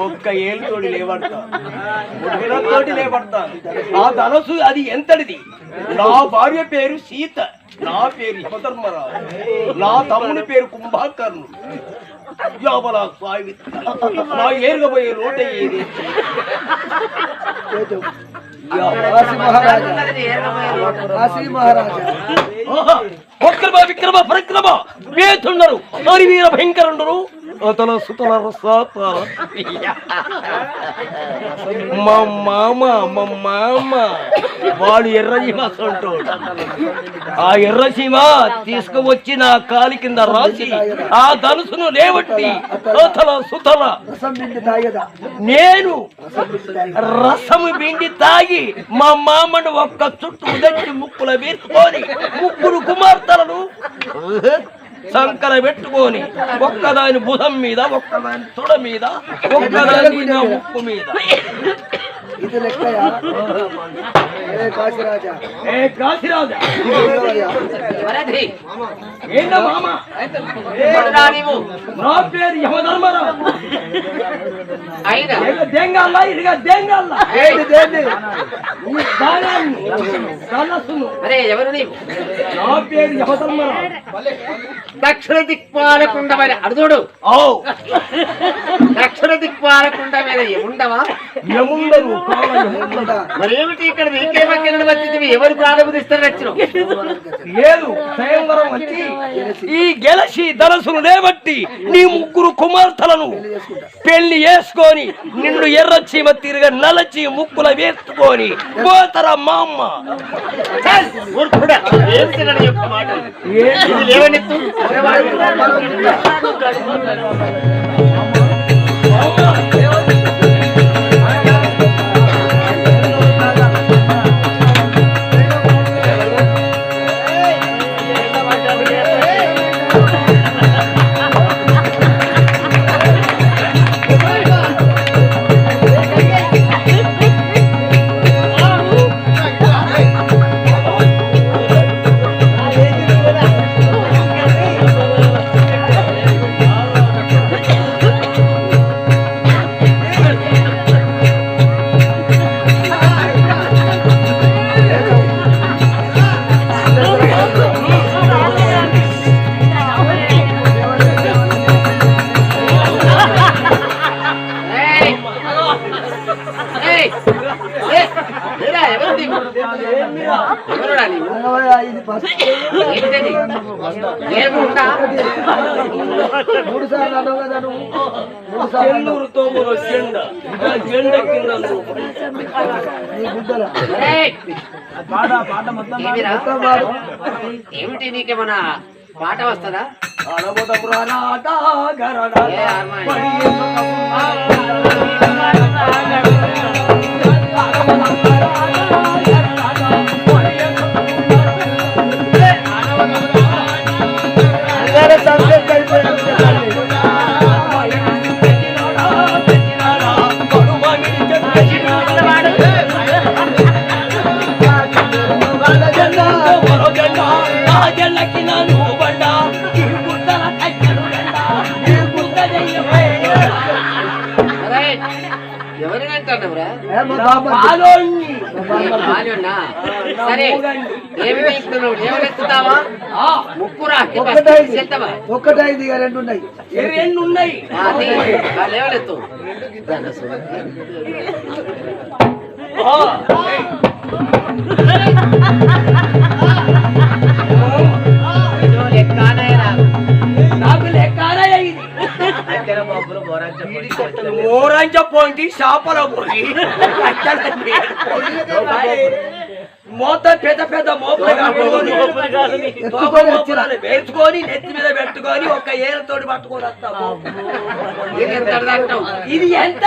ఒక్క ఏళ్ళతోటి లేబడతాను తోటి లేబడతాను ఆ ధనసు అది ఎంతటిది? నా భార్య పేరు సీత. నా పేరు యమధర్మరాజు నా తమ్ముని పేరు కుంభాకర్ణు. యావలా సావిత్రి నా మహారాజా. ఆహా! వక్రమ విక్రమ పరిక్రమ. వేతున్నారు మరి వీర భయంకరుండరు. అతల సుతల రసాతల మా మామ మా మామ. వాడు ఎర్రసీమ అంటాడు. ఆ ఎర్రసీమ తీసుకువచ్చి నా కాలి కింద రాసి ఆ ధనుసును లేవట్టి అతల సుతల. నేను రసం రసము పిండి తాగి మా మామను ఒక్క చుట్టూ ఉదట్టి ముక్కుల వేసుకొని ముగ్గురు కుమార్తెలను సంకర పెట్టుకొని ఒక్కదాని బుధం మీద ఒక్కదాని తొడ మీద ఒక్కదాని ఉప్పు మీద. ఇది లెక్కయా ఏ కాశీరాజా? ఏ కాశీరాజా? ఏమయ్యా? ఏంటో మామ? నా పేరు యమధర్మరావు. ఇక దెంగాల ఇదిగా దెంగాల ఏంటి దేన్ని? ఈ దానాన్ని ధనస్సును అరే ఎవరు నీవు? నా పేరు యమధర్మరావు. దక్షిణ దిక్పాలకుండమైన అడుగుడు ఓ దక్షిణ దిక్పాలకుండమైన. మరేమిటి ఇక్కడ నీకేమక్కడ వచ్చింది? ఎవరు ప్రారంభిస్తారు నచ్చిన లేదు స్వయంవరం వచ్చి ఈ గెలసి ధనసును లేబట్టి నీ ముగ్గురు కుమార్తెలను పెళ్ళి చేసుకొని నిన్ను ఎర్ర చీమ తిరగ నలచి ముక్కుల వేసుకొని పోతర మా అమ్మ? లేవనెత్తు మూడు సార్లు అన్నావు కదా నువ్వు మూడు సార్లు అన్నావు. చెల్లూరుతో మరో జెండ ఆ జెండ కింద. నీ గుడ్డల ఏయ్! ఏమిరా? మొత్తం వాడు ఏమిటి నీకేమన్నా పాట వస్తుందా అడబొదపురానాట గరడ. సరే. ఏమి రెండు ఉన్నాయి. రెండు ఉన్నాయి? ఓరంచ పోయింది చేపల పోయి. మొత్తం పెద్ద పెద్ద మోపులు కట్టుకొని వేసుకొని నెత్తి మీద పెట్టుకొని ఒక ఏళ్ళతోటి పట్టుకొని వస్తాము ఇది ఎంత ఎంత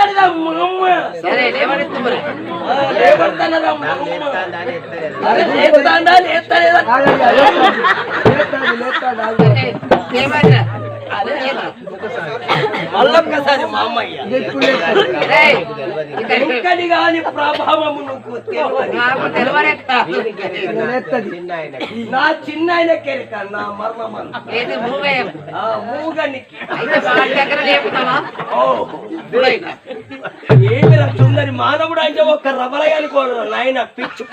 మళ్ళొక్కసారి మా అమ్మయ్య. కాని ప్రభావము నువ్వు. నా చిన్న ఆయన కెరిక నా మూగనికి. చూడైనా ఏమి సుందరి మానవుడు అంటే ఒక్క రబలయ్య అనుకోరు నాయన పిచ్చి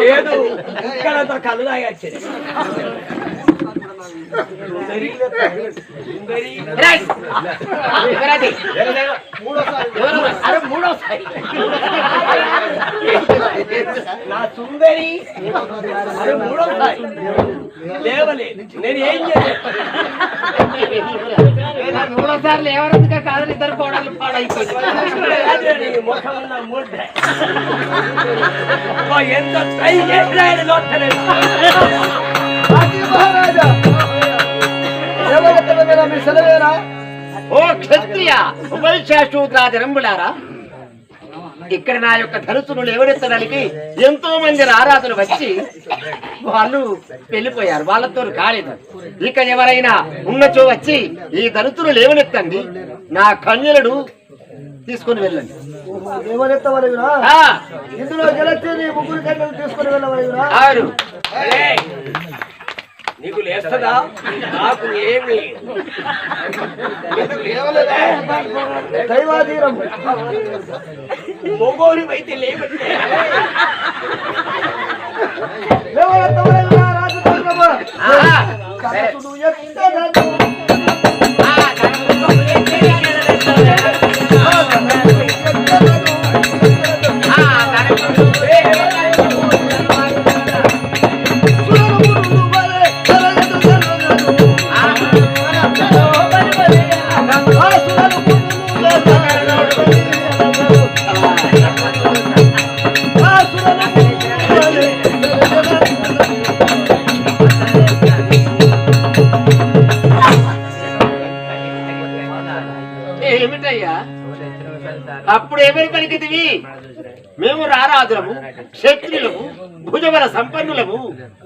లేదు. ఇక్కడ అంతా కళ్ళు తాగచ్చేది సుందరి సుందరి రేయ్, ఎవరది? ఎవరు? అరే మూడోసారి నా సుందరి అరే మూడోసారి లేవలేదు నేను ఏం చేయలేదు మూడోసార్లు ఎవరు కాదు ఇద్దరు కోడలు పాడైపోయింది అదే నీ ముఖం ఉన్న ముద్ద. అబ్బా, ఎంత ట్రై చేసినా ఆయన నొట్టలేదు. అది మహారాజా మీ ఓ క్షత్రియ ఇక్కడ నా యొక్క ధనుసును లేవనెత్తడానికి ఎంతో మంది ఆరాధన వచ్చి వాళ్ళు వెళ్ళిపోయారు. వాళ్ళతో కాలేదు. ఇక ఎవరైనా ఉన్నచో వచ్చి ఈ ధనుసును లేవనెత్తండి. నా కన్యలను తీసుకొని వెళ్ళండి. ఇందులో తీసుకుని ఏయ్, నీకు లేస్తుందా? నాకు ఏమి దైవాధీనం. మొగోని అయితే ఎవరెత్తవరవిరా ఎవరి పలికితివి మేము రారాజులము క్షత్రియులము భుజబల సంపన్నులము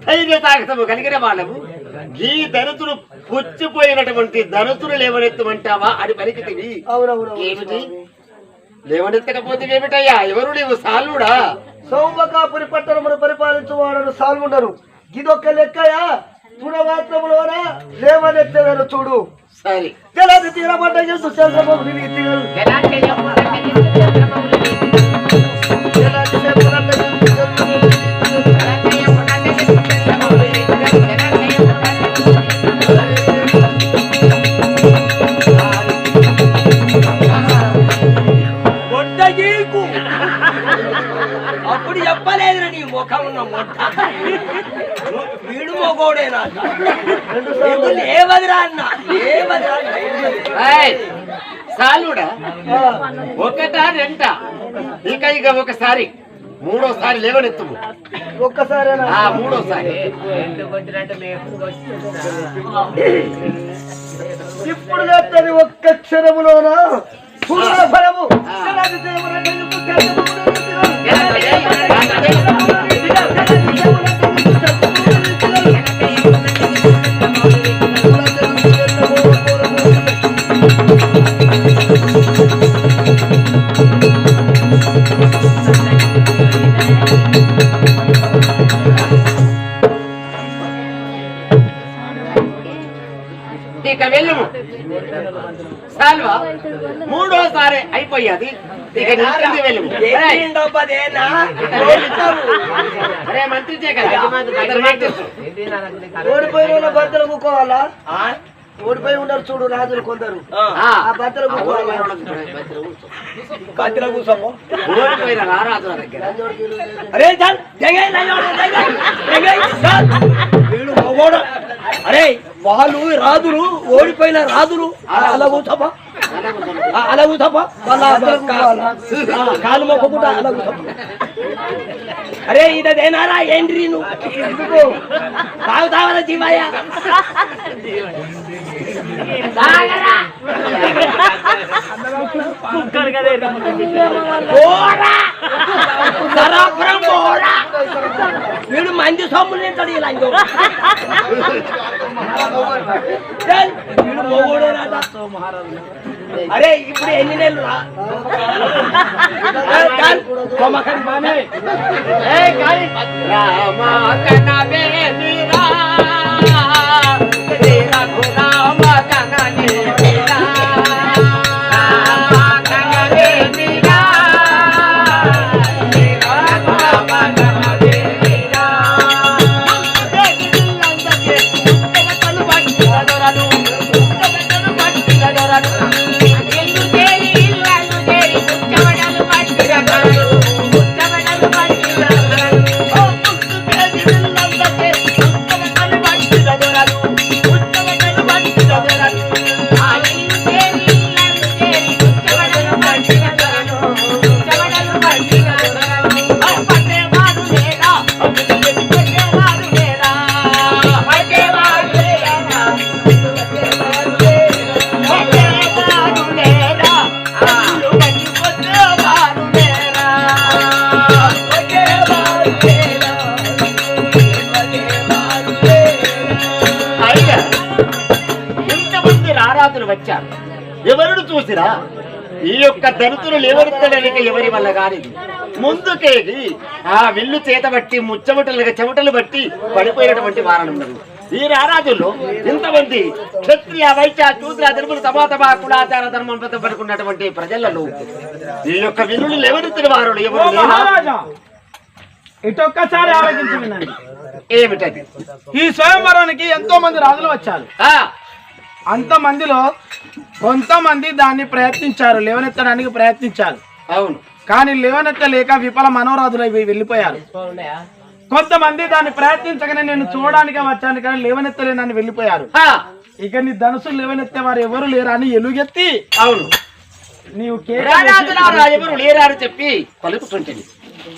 ధైర్య తాగతము కలిగిన వాళ్ళము. ఈ ధనుతులు పుచ్చిపోయినటువంటి ధనుతులు లేవనెత్తమంటావా అని పలికితివి ఏమిటి? లేవనెత్తకపోతే ఏమిటయ్యా? ఎవరు నీవు? సాలుడా సౌమకాపురి పట్టణమును పరిపాలించువాడను సాల్వుండరు ఇదొక్క లెక్కయా? తుడమాత్రములోన లేవనెత్తదను చూడు. సరే. జలాది తీరమంట చేస్తూ చంద్రబాబు అప్పుడు చెప్పలేదు నీ ముఖం ఉన్న మొట్ట. వీడు మొగోడేనా లేవదిరా అన్న. లేవదిరా సాలుడా. ఒకటా రెంటా ఇక ఇక ఒకసారి. మూడోసారి లేవనెత్తుము. ఒక్కసారేనా? ఆ మూడోసారి. ఇప్పుడు లేపుతుంది ఒక్క క్షణములోన? పూర్ణ ఇక వెళ్ళము సాల్వా మూడోసారి అయిపోయాది తెలుసు. ఓడిపోయిన బద్దలు కూకోవాలా ఆ? ఓడిపోయి ఉండరు చూడు రాజులు కొందరు. ఆ, ఆ కూర్చోవాలి. ఓడిపోయిన దగ్గర. అరే చాల్. వీడు వాళ్ళు రాజులు ఓడిపోయిన రాజులు అలా కూర్చోపా అలా కూర్చోపా కాలు మొక్కకుండా అలా కూర్చోపా అరే ఇదేనారా ఏంటి నువ్వు? తాగుతావరా జీవయ్య. తాగరా పోరా సరాపురం పోరా వీడు మంది సొమ్ములు తింటాడు ఇలా ఇంకో. చల్, వీడు మొగోడేనాట. అరే ఇప్పుడు ఎన్ని నెలలు రా చల్, చల్, కొమ్మకని బానే. ఏయ్, కాలి. రామ కనవే 尴那剧 చూసిరా? ఈ యొక్క దళితులు లేవరుత్తడానికి ఎవరి వల్ల కానిది ముందుకేగి ఆ విల్లు చేత బట్టి ముచ్చమటలుగా చెమటలు బట్టి పడిపోయినటువంటి వారణం ఈ రారాజుల్లో ఇంతమంది క్షత్రియ వైశ్య శూద్ర ధర్ములు తమాతమా కులాచార ధర్మం పడుకున్నటువంటి ప్రజలలో ఈ యొక్క విల్లులు లేవనెత్తిన వారు ఎవరు ఇటొక్కసారి ఆలోచించి వినండి. ఏమిటది? ఈ స్వయంవరానికి ఎంతో మంది రాజులు వచ్చారు. ఆ అంత మందిలో కొంతమంది దాన్ని ప్రయత్నించారు లేవనెత్తడానికి ప్రయత్నించారు. అవును. కానీ లేవనెత్తలేక విఫల మనోరాజులు అవి వెళ్ళిపోయారు. కొంతమంది దాన్ని ప్రయత్నించగానే నేను చూడడానికి వచ్చాను కానీ లేవనెత్తలేనని వెళ్ళిపోయారు. ఇక నీ ధనుసు లేవనెత్తే వారు ఎవరు లేరా అని ఎలుగెత్తి అవును. నీవు ఎవరు లేరా అని చెప్పి పలుకుతుంటుంది.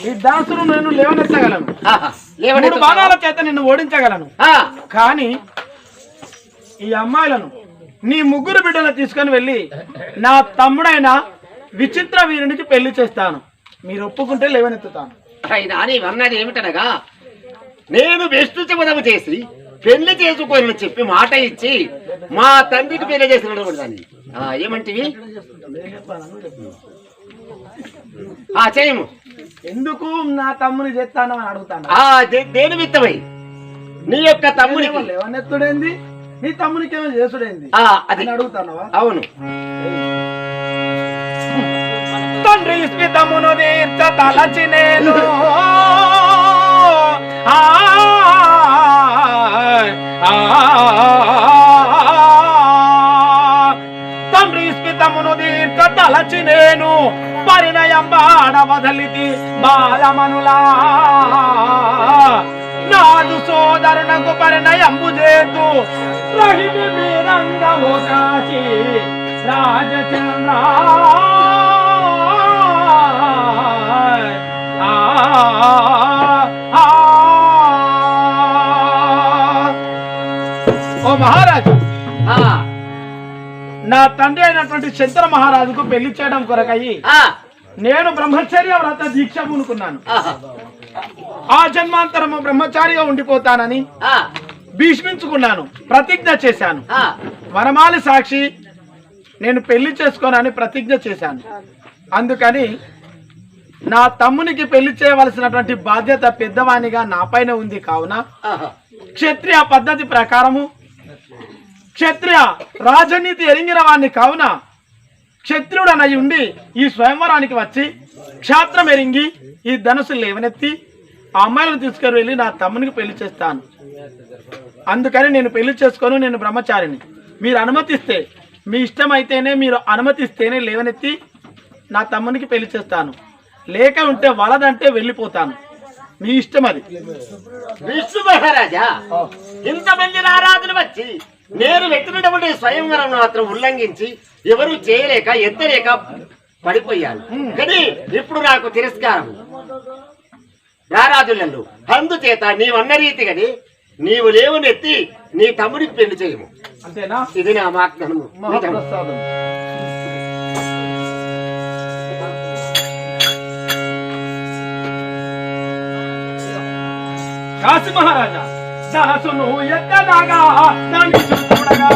ఈ ధనుసును నేను లేవనెత్తగలను. ఆహా, మూడు లేవనెత్తు. బాణాల చేత నిన్ను ఓడించగలను. కానీ ఈ అమ్మాయిలను నీ ముగ్గురు బిడ్డలు తీసుకొని వెళ్ళి నా తమ్ముడైన విచిత్ర వీరునికి పెళ్ళి చేస్తాను. మీరు ఒప్పుకుంటే లేవనెత్తుతాను. అయినా నీవన్నది ఏమిటనగా నేను విష్ణు శపథము చేసి పెళ్ళి చేసుకోని చెప్పి మాట ఇచ్చి మా తండ్రికి పెళ్ళి చేసినటువంటి దాన్ని. ఏమంటివి? ఆ చేయము. ఎందుకు నా తమ్ముని చేస్తాను అని అడుగుతాను దేని విత్తమై నీ యొక్క తమ్మునికి. లేవనెత్తుడేంది? నీ తమ్మునికి ఏమో చేసుడేంది అది అడుగుతానవా అవును తండ్రి స్మితమును తీర్చ తలచి నేను తండ్రి స్మితమును తీర్చ తలచి నేను పరిణయం బాణ వదలితి బాలమనులా నాదు సోదరునకు పరిణయంబు చేతు రాజచంద్ర ఆ, ఆ, ఓ మహారాజా. ఆ, నా తండ్రి అయినటువంటి శంకర మహారాజుకు పెళ్ళి చేయడం కొరకయి ఆ, నేను బ్రహ్మచర్య వ్రత దీక్ష పూనుకున్నాను. ఆ జన్మాంతరము బ్రహ్మచారిగా ఉండిపోతానని భీష్మించుకున్నాను ప్రతిజ్ఞ చేశాను. ఆ, వనమాలి సాక్షి నేను పెళ్ళి చేసుకోనని ప్రతిజ్ఞ చేశాను. అందుకని నా తమ్మునికి పెళ్ళి చేయవలసినటువంటి బాధ్యత పెద్దవానిగా నాపైన ఉంది కావున. క్షత్రియ పద్ధతి ప్రకారము క్షత్రియ రాజనీతి ఎరిగిన వాడిని కావున క్షత్రియుడనై ఉండి ఈ స్వయంవరానికి వచ్చి క్షాత్రం ఎరింగి ఈ ధనుసు లేవనెత్తి ఆ అమ్మాయిలను తీసుకొని వెళ్ళి నా తమ్మునికి పెళ్ళి చేస్తాను. అందుకని నేను పెళ్ళి చేసుకొని నేను బ్రహ్మచారిని. మీరు అనుమతిస్తే మీ ఇష్టం అయితేనే మీరు అనుమతిస్తేనే లేవనెత్తి నా తమ్మునికి పెళ్ళి చేస్తాను. లేక ఉంటే వలదంటే వెళ్ళిపోతాను. మీ ఇష్టం అది. విష్ణు మహారాజా ఇంతమంది రారాజులు వచ్చి నేను పెట్టినటువంటి స్వయంవరం మాత్రం ఉల్లంఘించి ఎవరు చేయలేక ఎత్తలేక పడిపోయాను కానీ ఇప్పుడు నాకు తిరస్కారం. రారాజులలో అందుచేత నీవన్న రీతిగాని నీవు లేవనెత్తి నీ తమ్ముడికి పెళ్ళి చేయము. అంతేనా? ఇది నా మహాప్రసాదం. కాశీ మహారాజా సరస్సును ఎక్కడాగా దాన్ని చూడగా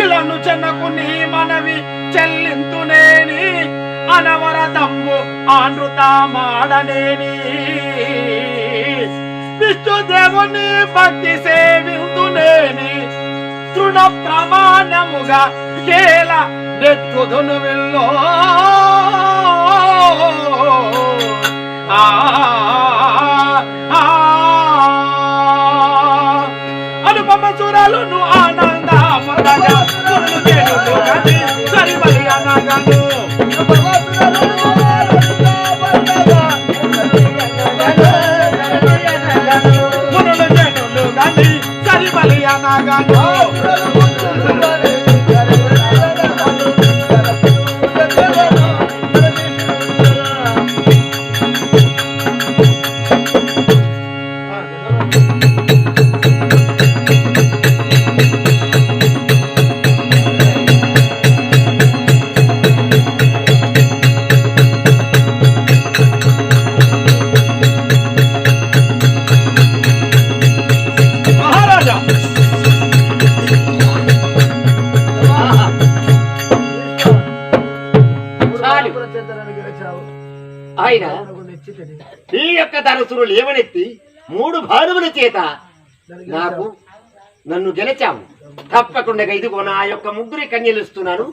ఇలను చెన్నకు నీ మనవి చెల్లింతునేని అనవరతంబు ఆనృత మాడనేని విష్ణుదేవుని భక్తి సేవిందునేని తృణ ప్రమాణముగా కేల నెత్తుదును విల్లో. అనుపమ సురాలను ఆనంద మరగా సురులు చేరులు గని సరిమలి అనగాను సురులు చేరులు సరిమలి అనగాను భానువుల చేత నాకు నన్ను గెలిచావు. తప్పకుండా ఇదిగో నా యొక్క ముగ్గురి కన్యలు ఇస్తున్నాను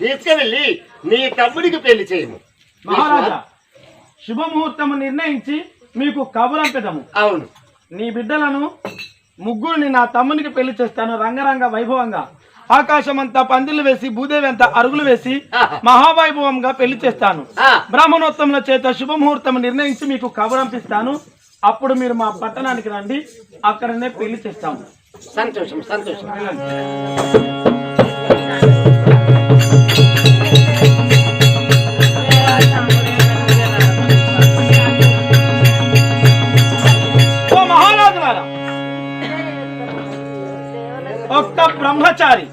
తీసుకువెళ్ళి నీ తమ్ముడికి పెళ్ళి చేయము. మహారాజా శుభముహూర్తము నిర్ణయించి మీకు కబురంపెదము అవును. నీ బిడ్డలను ముగ్గురిని నా తమ్మునికి పెళ్ళి చేస్తాను రంగరంగ వైభవంగా. ఆకాశం అంతా పందిళ్ళు వేసి భూదేవి అంతా అరుగులు వేసి మహావైభవంగా పెళ్ళి చేస్తాను. బ్రాహ్మణోత్తముల చేత శుభముహూర్తం నిర్ణయించి మీకు కబురంపిస్తాను అప్పుడు మీరు మా పట్టణానికి రండి అక్కడనే పెళ్ళి చేస్తాము సంతోషం సంతోషం. ఓ ఒక్క బ్రహ్మచారి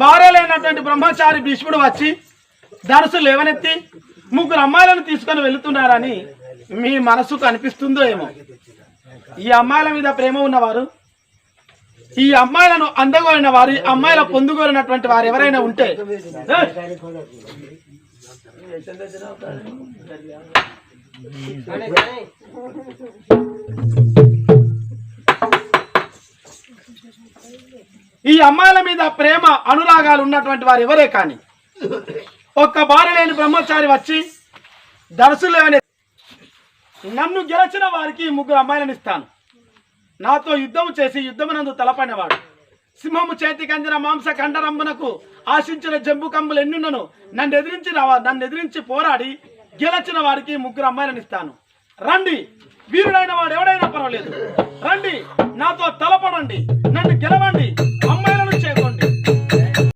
భార్య లేనటువంటి బ్రహ్మచారి భీష్ముడు వచ్చి ధనుసు లేవనెత్తి ముగ్గురు అమ్మాయిలను తీసుకొని వెళుతున్నారని మీ మనసుకు అనిపిస్తుందో ఏమో. ఈ అమ్మాయిల మీద ప్రేమ ఉన్నవారు ఈ అమ్మాయిలను అందగోరిన వారు ఈ అమ్మాయిల పొందుగోరినటువంటి వారు ఎవరైనా ఉంటే. ఈ అమ్మాయిల మీద ప్రేమ అనురాగాలు ఉన్నటువంటి వారు ఎవరే కానీ ఒక్క భార్య లేని బ్రహ్మచారి వచ్చి దరసులు నన్ను గెలిచిన వారికి ముగ్గురు అమ్మాయిలను ఇస్తాను. నాతో యుద్ధం చేసి యుద్ధమునందు తలపడినవాడు. సింహము చేతికి అందిన మాంస కండరంబునకు ఆశించిన జంబు కంబులు ఎన్నున్నను. నన్ను ఎదిరించి నన్ను ఎదిరించి పోరాడి గెలచిన వారికి ముగ్గురు అమ్మాయిలను ఇస్తాను. రండి. వీరుడైన వాడు ఎవడైనా పర్వాలేదు. రండి. నాతో తలపడండి. నన్ను గెలవండి.